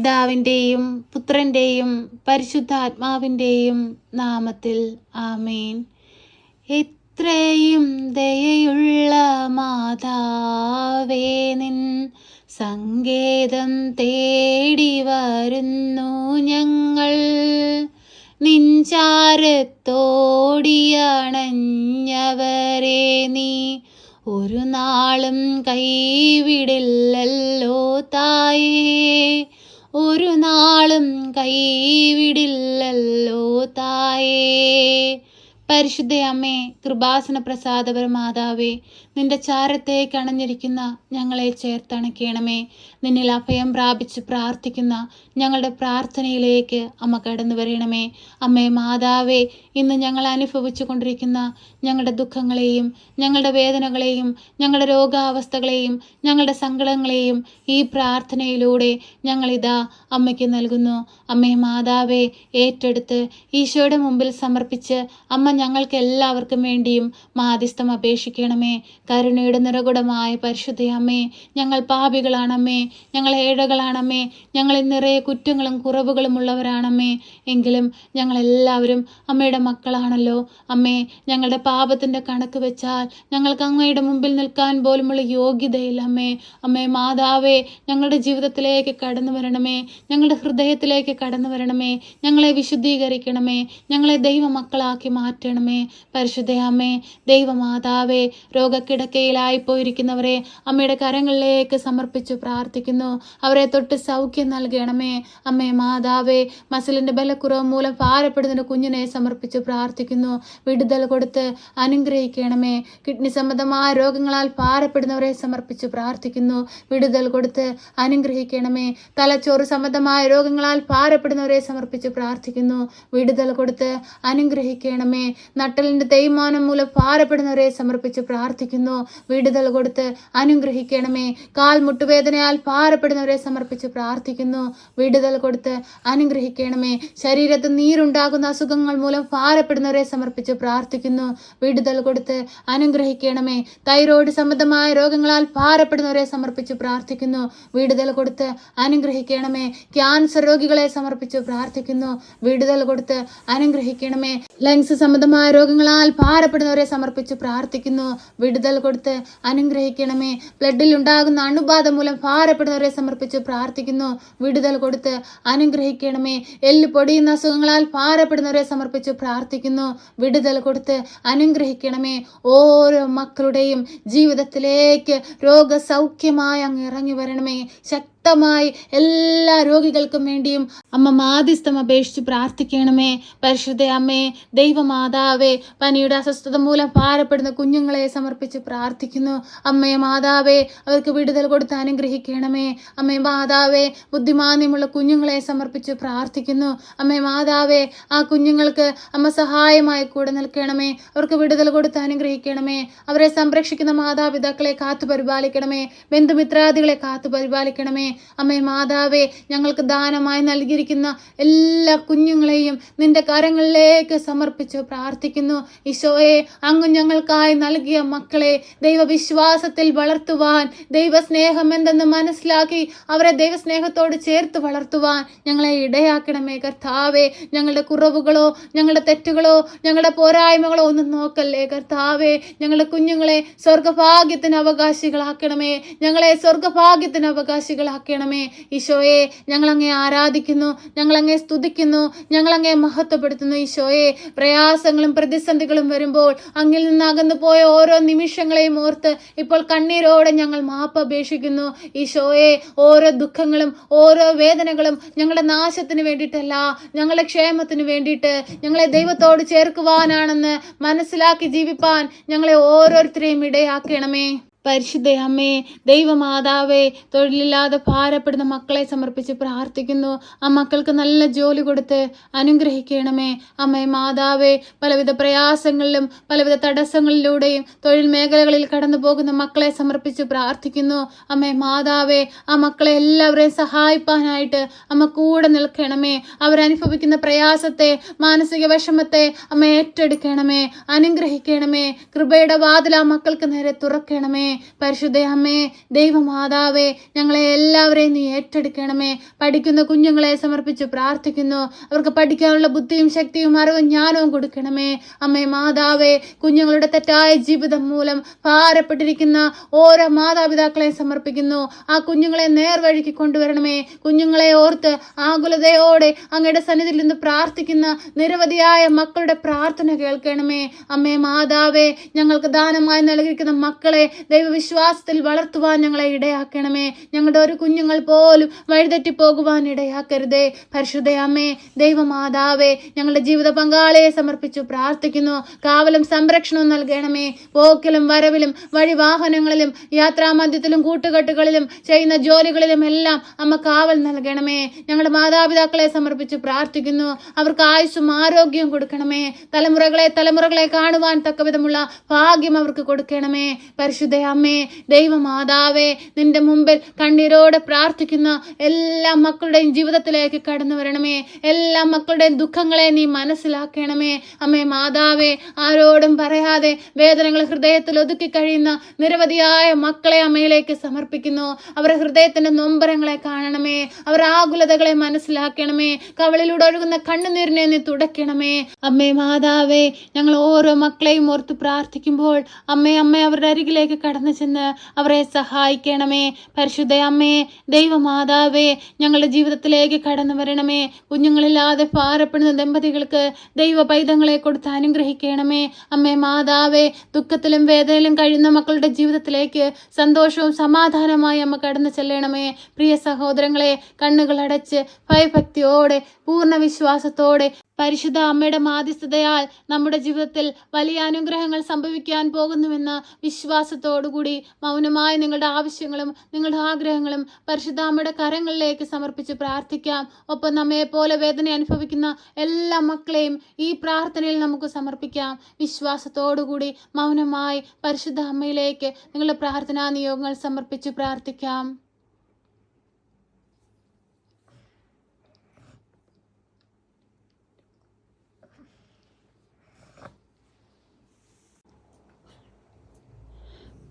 പിതാവിന്റെയും പുത്രന്റെയും പരിശുദ്ധാത്മാവിന്റെയും നാമത്തിൽ ആമേൻ. എത്രയും ദയയുള്ള മാതാവേ നിൻ സങ്കേതം തേടി വരുന്നു ഞങ്ങൾ. നിൻചാരത്തോടിയണഞ്ഞവരെ നീ ഒരു നാളും കൈവിടില്ലല്ലോ തായേ. ഒരു നാളും കൈവിടില്ലല്ലോ തായേ. പരിശുദ്ധ അമ്മേ കൃപാസന പ്രസാദപര മാതാവേ നിന്റെ ചാരത്തേക്ക് അണഞ്ഞിരിക്കുന്ന ഞങ്ങളെ ചേർത്തണക്കേണമേ നിന്നിൽ അഭയം പ്രാപിച്ച് പ്രാർത്ഥിക്കുന്ന ഞങ്ങളുടെ പ്രാർത്ഥനയിലേക്ക് അമ്മ കടന്നു വരണമേ. അമ്മേ മാതാവേ ഇന്ന് ഞങ്ങൾ അനുഭവിച്ചു കൊണ്ടിരിക്കുന്ന ഞങ്ങളുടെ ദുഃഖങ്ങളെയും ഞങ്ങളുടെ വേദനകളെയും ഞങ്ങളുടെ രോഗാവസ്ഥകളെയും ഞങ്ങളുടെ സങ്കടങ്ങളെയും ഈ പ്രാർത്ഥനയിലൂടെ ഞങ്ങളിതാ അമ്മയ്ക്ക് നൽകുന്നു. അമ്മേ മാതാവേ ഏറ്റെടുത്ത് ഈശോയുടെ മുമ്പിൽ സമർപ്പിച്ച് അമ്മ ഞങ്ങൾക്ക് എല്ലാവർക്കും വേണ്ടിയും മാധ്യസ്ഥം അപേക്ഷിക്കണമേ. കരുണയുടെ നിറകുടമായ പരിശുദ്ധ അമ്മേ ഞങ്ങൾ പാപികളാണമ്മേ ഞങ്ങൾ ഏഴകളാണമ്മേ ഞങ്ങളിൽ നിറയെ കുറ്റങ്ങളും കുറവുകളും ഉള്ളവരാണമ്മേ. എങ്കിലും ഞങ്ങളെല്ലാവരും അമ്മയുടെ മക്കളാണല്ലോ. അമ്മേ ഞങ്ങളുടെ പാപത്തിന്റെ കണക്ക് വെച്ചാൽ ഞങ്ങൾക്ക് അങ്ങയുടെ മുമ്പിൽ നിൽക്കാൻ പോലുമുള്ള യോഗ്യതയില്ല അമ്മേ. അമ്മേ മാതാവേ ഞങ്ങളുടെ ജീവിതത്തിലേക്ക് കടന്നു വരണമേ. ഞങ്ങളുടെ ഹൃദയത്തിലേക്ക് കടന്നു വരണമേ. ഞങ്ങളെ വിശുദ്ധീകരിക്കണമേ. ഞങ്ങളെ ദൈവമക്കളാക്കി മാറ്റണമേ. പരിശുദ്ധ അമ്മേ ദൈവമാതാവേ രോഗക്കിടക്കയിലായിപ്പോയിരിക്കുന്നവരെ അമ്മയുടെ കരങ്ങളിലേക്ക് സമർപ്പിച്ചു പ്രാർത്ഥിക്കുന്നു. അവരെ തൊട്ട് സൗഖ്യം നൽകണമേ. അമ്മേ മാതാവേ മസിലിന്റെ ബലക്കുറവ് മൂലം ഭാരപ്പെടുന്ന കുഞ്ഞിനെ സമർപ്പിച്ച് പ്രാർത്ഥിക്കുന്നു. വിടുതൽ കൊടുത്ത് അനുഗ്രഹിക്കണമേ. കിഡ്നി സംബന്ധമായ രോഗങ്ങളാൽ ഭാരപ്പെടുന്നവരെ സമർപ്പിച്ച് പ്രാർത്ഥിക്കുന്നു. വിടുതൽ കൊടുത്ത് അനുഗ്രഹിക്കണമേ. തലച്ചോറ് സംബന്ധമായ രോഗങ്ങളാൽ ഭാരപ്പെടുന്നവരെ സമർപ്പിച്ച് പ്രാർത്ഥിക്കുന്നു. വിടുതൽ കൊടുത്ത് അനുഗ്രഹിക്കണമേ. നട്ടലിന്റെ തേയ്മാനം മൂലം ഭാരപ്പെടുന്നവരെ സമർപ്പിച്ച് പ്രാർത്ഥിക്കുന്നു. വിടുതൽ കൊടുത്ത് അനുഗ്രഹിക്കണമേ. കാൽ മുട്ടുവേദനയാൽ ഭാരപ്പെടുന്നവരെ സമർപ്പിച്ച് പ്രാർത്ഥിക്കുന്നു. വിടുതൽ കൊടുത്ത് അനുഗ്രഹിക്കണമേ. ശരീരത്ത് നീരുണ്ടാകുന്ന അസുഖങ്ങൾ മൂലം ഭാരപ്പെടുന്നവരെ സമർപ്പിച്ച് പ്രാർത്ഥിക്കുന്നു. വിടുതൽ കൊടുത്ത് അനുഗ്രഹിക്കണമേ. തൈറോയ്ഡ് സംബന്ധമായ രോഗങ്ങളാൽ ഭാരപ്പെടുന്നവരെ സമർപ്പിച്ച് പ്രാർത്ഥിക്കുന്നു. വിടുതൽ കൊടുത്ത് അനുഗ്രഹിക്കണമേ. ക്യാൻസർ രോഗികളെ സമർപ്പിച്ച് പ്രാർത്ഥിക്കുന്നു. വിടുതൽ കൊടുത്ത് അനുഗ്രഹിക്കണമേ. ലങ്സ് സംബന്ധമായ രോഗങ്ങളാൽ ഭാരപ്പെടുന്നവരെ സമർപ്പിച്ച് പ്രാർത്ഥിക്കുന്നു. വിടുതൽ കൊടുത്ത് അനുഗ്രഹിക്കണമേ. ബ്ലഡിൽ ഉണ്ടാകുന്ന അണുബാധ മൂലം ഭാരപ്പെടുന്നവരെ സമർപ്പിച്ച് പ്രാർത്ഥിക്കുന്നു. വിടുതൽ കൊടുത്ത് അനുഗ്രഹിക്കണമേ. എല്ല് പൊടിയുന്ന അസുഖങ്ങളാൽ ഭാരപ്പെടുന്നവരെ സമർപ്പിച്ച് പ്രാർത്ഥിക്കുന്നു. വിടുതൽ കൊടുത്ത് അനുഗ്രഹിക്കണമേ. ഓരോ മക്കളുടെയും ജീവിതത്തിലേക്ക് രോഗസൗഖ്യമായി അങ്ങ് ഇറങ്ങി വരണമേ. ശക്തമായി എല്ലാ രോഗികൾക്കും വേണ്ടിയും അമ്മ മാധ്യസ്ഥം അപേക്ഷിച്ച് പ്രാർത്ഥിക്കണമേ. പരിശുദ്ധ അമ്മേ ദൈവമാതാവേ പനിയുടെ അസ്വസ്ഥത മൂലം ഭാരപ്പെടുന്ന കുഞ്ഞുങ്ങളെ സമർപ്പിച്ച് പ്രാർത്ഥിക്കുന്നു. അമ്മയെ മാതാവേ അവർക്ക് വിടുതൽ കൊടുത്ത് അനുഗ്രഹിക്കണമേ. അമ്മേ മാതാവേ ബുദ്ധിമാന്യമുള്ള കുഞ്ഞുങ്ങളെ സമർപ്പിച്ച് പ്രാർത്ഥിക്കുന്നു. അമ്മേ മാതാവേ ആ കുഞ്ഞുങ്ങൾക്ക് അമ്മ സഹായമായി കൂടെ നിൽക്കണമേ. അവർക്ക് വിടുതൽ കൊടുത്ത് അനുഗ്രഹിക്കണമേ. അവരെ സംരക്ഷിക്കുന്ന മാതാപിതാക്കളെ കാത്തു പരിപാലിക്കണമേ. ബന്ധുമിത്രാദികളെ കാത്തു പരിപാലിക്കണമേ. അമ്മേ മാതാവേ ഞങ്ങൾക്ക് ദാനമായി നൽകിയിരിക്കുന്ന എല്ലാ കുഞ്ഞുങ്ങളെയും നിന്റെ കരങ്ങളിലേക്ക് സമർപ്പിച്ചു പ്രാർത്ഥിക്കുന്നു. ഈശോയെ അങ്ങ് ഞങ്ങൾക്കായി നൽകിയ മക്കളെ ദൈവവിശ്വാസത്തിൽ വളർത്തുവാൻ ദൈവസ്നേഹം എന്തെന്ന് മനസ്സിലാക്കി അവരെ ദൈവസ്നേഹത്തോട് ചേർത്ത് വളർത്തുവാൻ ഞങ്ങളെ ഇടയാക്കണമേ കർത്താവേ. ഞങ്ങളുടെ കുറവുകളോ ഞങ്ങളുടെ തെറ്റുകളോ ഞങ്ങളുടെ പോരായ്മകളോ ഒന്നും നോക്കല്ലേ കർത്താവേ. ഞങ്ങളുടെ കുഞ്ഞുങ്ങളെ സ്വർഗഭാഗ്യത്തിന് അവകാശികളാക്കണമേ. ഞങ്ങളെ സ്വർഗഭാഗ്യത്തിന് അവകാശികളാക്കണമേ ഈശോയെ ഞങ്ങളങ്ങെ ആരാധിക്കുന്നു ഞങ്ങളങ്ങെ സ്തുതിക്കുന്നു ഞങ്ങളങ്ങെ മഹത്വപ്പെടുത്തുന്നു ഈശോയെ. പ്രയാസങ്ങളും പ്രതിസന്ധികളും വരുമ്പോൾ അങ്ങിൽ നിന്ന് അകന്നു പോയ ഓരോ നിമിഷങ്ങളെയും ഓർത്ത് ഇപ്പോൾ കണ്ണീരോടെ ഞങ്ങൾ മാപ്പ് അപേക്ഷിക്കുന്നു. ഈശോയെ ഓരോ ദുഃഖങ്ങളും ഓരോ വേദനകളും ഞങ്ങളുടെ നാശത്തിന് വേണ്ടിയിട്ടല്ല ഞങ്ങളുടെ ക്ഷേമത്തിന് വേണ്ടിയിട്ട് ഞങ്ങളെ ദൈവത്തോട് ചേർക്കുവാനാണെന്ന് മനസ്സിലാക്കി ജീവിപ്പാൻ ഞങ്ങളെ ഓരോരുത്തരെയും ഇടയാക്കണമേ. പരിശുദ്ധ അമ്മേ ദൈവമാതാവേ തൊഴിലില്ലാതെ ഭാരപ്പെടുന്ന മക്കളെ സമർപ്പിച്ച് പ്രാർത്ഥിക്കുന്നു. ആ മക്കൾക്ക് നല്ല ജോലി കൊടുത്ത് അനുഗ്രഹിക്കണമേ. അമ്മേ മാതാവേ പലവിധ പ്രയാസങ്ങളിലും പലവിധ തടസ്സങ്ങളിലൂടെയും തൊഴിൽ മേഖലകളിൽ കടന്നു പോകുന്ന മക്കളെ സമർപ്പിച്ച് പ്രാർത്ഥിക്കുന്നു. അമ്മേ മാതാവേ ആ മക്കളെ എല്ലാവരെയും സഹായിപ്പാനായിട്ട് അമ്മ കൂടെ നിൽക്കണമേ. അവരനുഭവിക്കുന്ന പ്രയാസത്തെ മാനസിക വിഷമത്തെ അമ്മ ഏറ്റെടുക്കണമേ. അനുഗ്രഹിക്കണമേ. കൃപയുടെ വാതിൽ ആ മക്കൾക്ക് നേരെ തുറക്കണമേ. പരിശുദ്ധ അമ്മേ ദൈവമാതാവേ ഞങ്ങളെ എല്ലാവരെയും നീ ഏറ്റെടുക്കണമേ. പഠിക്കുന്ന കുഞ്ഞുങ്ങളെ സമർപ്പിച്ച് പ്രാർത്ഥിക്കുന്നു. അവർക്ക് പഠിക്കാനുള്ള ബുദ്ധിയും ശക്തിയും അറിവും ജ്ഞാനവും കൊടുക്കണമേ. അമ്മേ മാതാവേ കുഞ്ഞുങ്ങളുടെ തെറ്റായ ജീവിതം മൂലം ഭാരപ്പെട്ടിരിക്കുന്ന ഓരോ മാതാപിതാക്കളെ സമർപ്പിക്കുന്നു. ആ കുഞ്ഞുങ്ങളെ നേർവഴിക്ക് കൊണ്ടുവരണമേ. കുഞ്ഞുങ്ങളെ ഓർത്ത് ആകുലതയോടെ അങ്ങയുടെ സന്നിധിയിൽ നിന്ന് പ്രാർത്ഥിക്കുന്ന നിരവധിയായ മക്കളുടെ പ്രാർത്ഥന കേൾക്കണമേ. അമ്മേ മാതാവേ ഞങ്ങൾക്ക് ദാനമായി നൽകിയിരിക്കുന്ന മക്കളെ ദൈവവിശ്വാസത്തിൽ വളർത്തുവാൻ ഞങ്ങളെ ഇടയാക്കണമേ. ഞങ്ങളുടെ ഒരു കുഞ്ഞുങ്ങൾ പോലും വഴിതെറ്റി പോകുവാൻ ഇടയാക്കരുതേ പരിശുദ്ധയമ്മേ ദൈവമാതാവേ ഞങ്ങളുടെ ജീവിത പങ്കാളിയെ സമർപ്പിച്ചു പ്രാർത്ഥിക്കുന്നു. കാവലും സംരക്ഷണവും നൽകണമേ. പോക്കിലും വരവിലും വഴിവാഹനങ്ങളിലും യാത്രാമധ്യത്തിലും കൂട്ടുകെട്ടുകളിലും ചെയ്യുന്ന ജോലികളിലും എല്ലാം അമ്മ കാവൽ നൽകണമേ. ഞങ്ങളുടെ മാതാപിതാക്കളെ സമർപ്പിച്ച് പ്രാർത്ഥിക്കുന്നു. അവർക്ക് ആയുസ്സും ആരോഗ്യവും കൊടുക്കണമേ. തലമുറകളെ തലമുറകളെ കാണുവാൻ തക്കവിധമുള്ള ഭാഗ്യം അവർക്ക് കൊടുക്കണമേ. പരിശുദ്ധ അമ്മേ ദൈവമാതാവേ നിന്റെ മുമ്പിൽ കണ്ണീരോടെ പ്രാർത്ഥിക്കുന്ന എല്ലാ മക്കളുടെയും ജീവിതത്തിലേക്ക് കടന്നു വരണമേ. എല്ലാ മക്കളുടെയും ദുഃഖങ്ങളെ നീ മനസ്സിലാക്കണമേ. അമ്മേ മാതാവേ ആരോടും പറയാതെ വേദനകൾ ഹൃദയത്തിൽ ഒതുക്കി കഴിയുന്ന നിരവധിയായ മക്കളെ അമ്മയിലേക്ക് സമർപ്പിക്കുന്നു. അവരുടെ ഹൃദയത്തിന്റെ നൊമ്പരങ്ങളെ കാണണമേ. അവർ ആകുലതകളെ മനസ്സിലാക്കണമേ. കവളിലൂടെ ഒഴുകുന്ന കണ്ണുനീരിനെ നീ തുടയ്ക്കണമേ. അമ്മേ മാതാവേ ഞങ്ങൾ ഓരോ മക്കളെയും ഓർത്ത് പ്രാർത്ഥിക്കുമ്പോൾ അമ്മേ അമ്മ അവരുടെ അരികിലേക്ക് കടന്നു ചെന്ന് അവരെ സഹായിക്കണമേ. പരിശുദ്ധ അമ്മേ ദൈവമാതാവേ ഞങ്ങളുടെ ജീവിതത്തിലേക്ക് കടന്നു വരണമേ. കുഞ്ഞുങ്ങളില്ലാതെ പാറപ്പെടുന്ന ദമ്പതികൾക്ക് ദൈവ പൈതങ്ങളെ കൊടുത്ത് അനുഗ്രഹിക്കണമേ. അമ്മേ മാതാവേ ദുഃഖത്തിലും വേദനയിലും കഴിയുന്ന മക്കളുടെ ജീവിതത്തിലേക്ക് സന്തോഷവും സമാധാനമായി അമ്മ കടന്നു ചെല്ലണമേ. പ്രിയ സഹോദരങ്ങളെ കണ്ണുകൾ അടച്ച് ഭയഭക്തിയോടെ പൂർണ വിശ്വാസത്തോടെ പരിശുദ്ധ അമ്മയുടെ മാധ്യസ്ഥതയാൽ നമ്മുടെ ജീവിതത്തിൽ വലിയ അനുഗ്രഹങ്ങൾ സംഭവിക്കാൻ പോകുന്നുവെന്ന വിശ്വാസത്തോടുകൂടി മൗനമായി നിങ്ങളുടെ ആവശ്യങ്ങളും നിങ്ങളുടെ ആഗ്രഹങ്ങളും പരിശുദ്ധ അമ്മയുടെ കരങ്ങളിലേക്ക് സമർപ്പിച്ച് പ്രാർത്ഥിക്കാം. ഒപ്പം നമ്മെ പോലെ വേദന അനുഭവിക്കുന്ന എല്ലാ മക്കളെയും ഈ പ്രാർത്ഥനയിൽ നമുക്ക് സമർപ്പിക്കാം. വിശ്വാസത്തോടുകൂടി മൗനമായി പരിശുദ്ധ അമ്മയിലേക്ക് നിങ്ങളുടെ പ്രാർത്ഥനാ നിയോഗങ്ങൾ സമർപ്പിച്ച് പ്രാർത്ഥിക്കാം.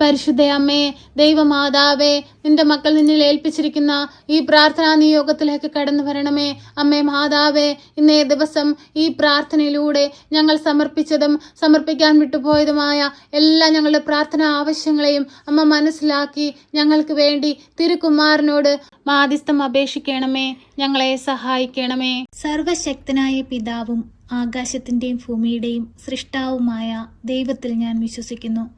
പരിശുദ്ധ അമ്മേ ദൈവമാതാവേ നിന്റെ മക്കൾ നിന്നിൽ ഏൽപ്പിച്ചിരിക്കുന്ന ഈ പ്രാർത്ഥനാ നിയോഗത്തിലേക്ക് കടന്നു വരണമേ. അമ്മേ മാതാവേ ഇന്നേ ദിവസം ഈ പ്രാർത്ഥനയിലൂടെ ഞങ്ങൾ സമർപ്പിച്ചതും സമർപ്പിക്കാൻ വിട്ടുപോയതുമായ എല്ലാ ഞങ്ങളുടെ പ്രാർത്ഥനാ ആവശ്യങ്ങളെയും അമ്മ മനസ്സിലാക്കി ഞങ്ങൾക്ക് വേണ്ടി തിരുക്കുമാരനോട് മാധ്യസ്ഥം അപേക്ഷിക്കണമേ. ഞങ്ങളെ സഹായിക്കണമേ. സർവശക്തനായ പിതാവും ആകാശത്തിന്റെയും ഭൂമിയുടെയും സൃഷ്ടാവുമായ ദൈവത്തിൽ ഞാൻ വിശ്വസിക്കുന്നു.